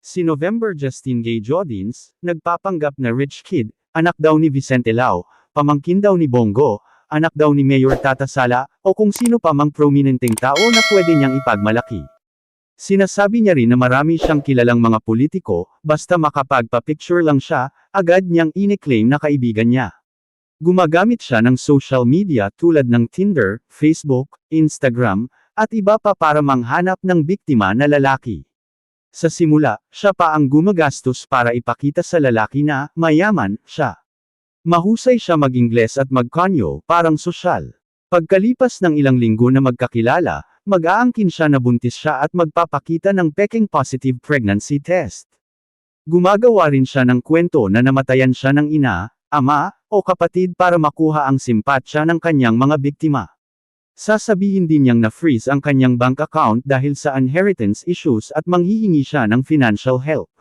Si November Justin Gay Jodins, nagpapanggap na rich kid, anak daw ni Vicente Lau, pamangkin daw ni Bongo, anak daw ni Mayor Tata Sala, o kung sino pa mang prominenteng tao na pwede niyang ipagmalaki. Sinasabi niya rin na marami siyang kilalang mga politiko, basta makapagpa-picture lang siya, agad niyang iniklaim na kaibigan niya. Gumagamit siya ng social media tulad ng Tinder, Facebook, Instagram, at iba pa para manghanap ng biktima na lalaki. Sa simula, siya pa ang gumagastos para ipakita sa lalaki na mayaman siya. Mahusay siya mag-Ingles at mag-konyo, parang sosyal. Pagkalipas ng ilang linggo na magkakilala, mag-aangkin siya na buntis siya at magpapakita ng peking positive pregnancy test. Gumagawa rin siya ng kwento na namatayan siya ng ina, ama, o kapatid para makuha ang simpatsya ng kanyang mga biktima. Sasabihin din niyang na-freeze ang kanyang bank account dahil sa inheritance issues at manghihingi siya ng financial help.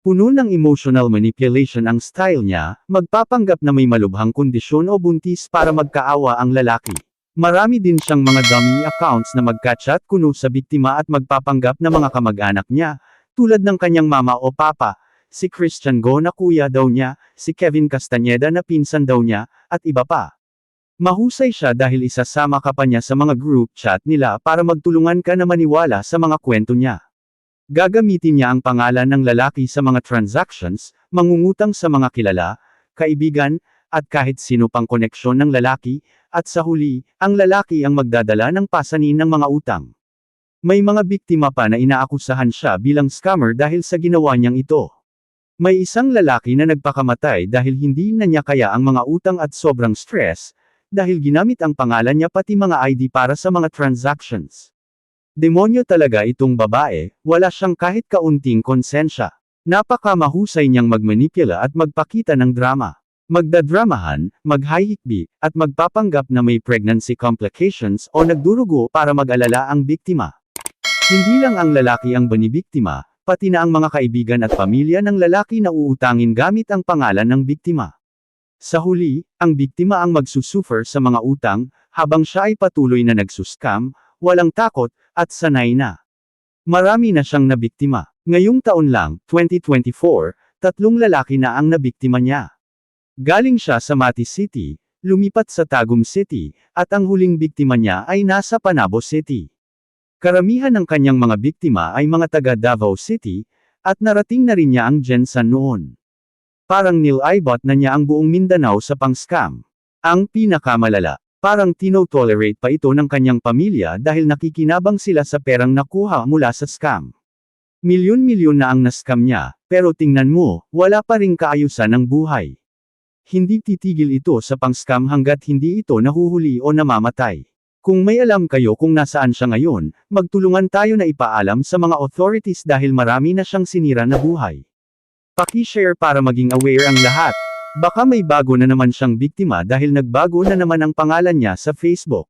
Puno ng emotional manipulation ang style niya, magpapanggap na may malubhang kondisyon o buntis para magkaawa ang lalaki. Marami din siyang mga dummy accounts na magkachat kuno sa biktima at magpapanggap na mga kamag-anak niya, tulad ng kanyang mama o papa, si Christian Go na kuya daw niya, si Kevin Castaneda na pinsan daw niya, at iba pa. Mahusay siya dahil isasama ka pa niya sa mga group chat nila para magtulungan ka na maniwala sa mga kwento niya. Gagamitin niya ang pangalan ng lalaki sa mga transactions, mangungutang sa mga kilala, kaibigan, at kahit sino pang koneksyon ng lalaki, at sa huli, ang lalaki ang magdadala ng pasanin ng mga utang. May mga biktima pa na inaakusahan siya bilang scammer dahil sa ginawa niyang ito. May isang lalaki na nagpakamatay dahil hindi na niya kaya ang mga utang at sobrang stress, dahil ginamit ang pangalan niya pati mga ID para sa mga transactions. Demonyo talaga itong babae, wala siyang kahit kaunting konsensya. Napaka mahusay niyang magmanipula at magpakita ng drama. Magdadramahan, maghahikbi, at magpapanggap na may pregnancy complications o nagdurugo para mag-alala ang biktima. Hindi lang ang lalaki ang banibiktima, pati na ang mga kaibigan at pamilya ng lalaki na uutangin gamit ang pangalan ng biktima. Sa huli, ang biktima ang magsusuffer sa mga utang, habang siya ay patuloy na nagsuskam, walang takot, at sanay na. Marami na siyang nabiktima. Ngayong taon lang, 2024, tatlong lalaki na ang nabiktima niya. Galing siya sa Mati City, lumipat sa Tagum City, at ang huling biktima niya ay nasa Panabo City. Karamihan ng kanyang mga biktima ay mga taga Davao City, at narating na rin niya ang Jensan noon. Parang nilaibot na niya ang buong Mindanao sa pang-scam. Ang pinakamalala, parang tino-tolerate pa ito ng kanyang pamilya dahil nakikinabang sila sa perang nakuha mula sa scam. Milyon-milyon na ang nascam niya, pero tingnan mo, wala pa ring kaayusan ng buhay. Hindi titigil ito sa pang-scam hanggat hindi ito nahuhuli o namamatay. Kung may alam kayo kung nasaan siya ngayon, magtulungan tayo na ipaalam sa mga authorities dahil marami na siyang sinira na buhay. Paki-share para maging aware ang lahat. Baka may bago na naman siyang biktima dahil nagbago na naman ang pangalan niya sa Facebook.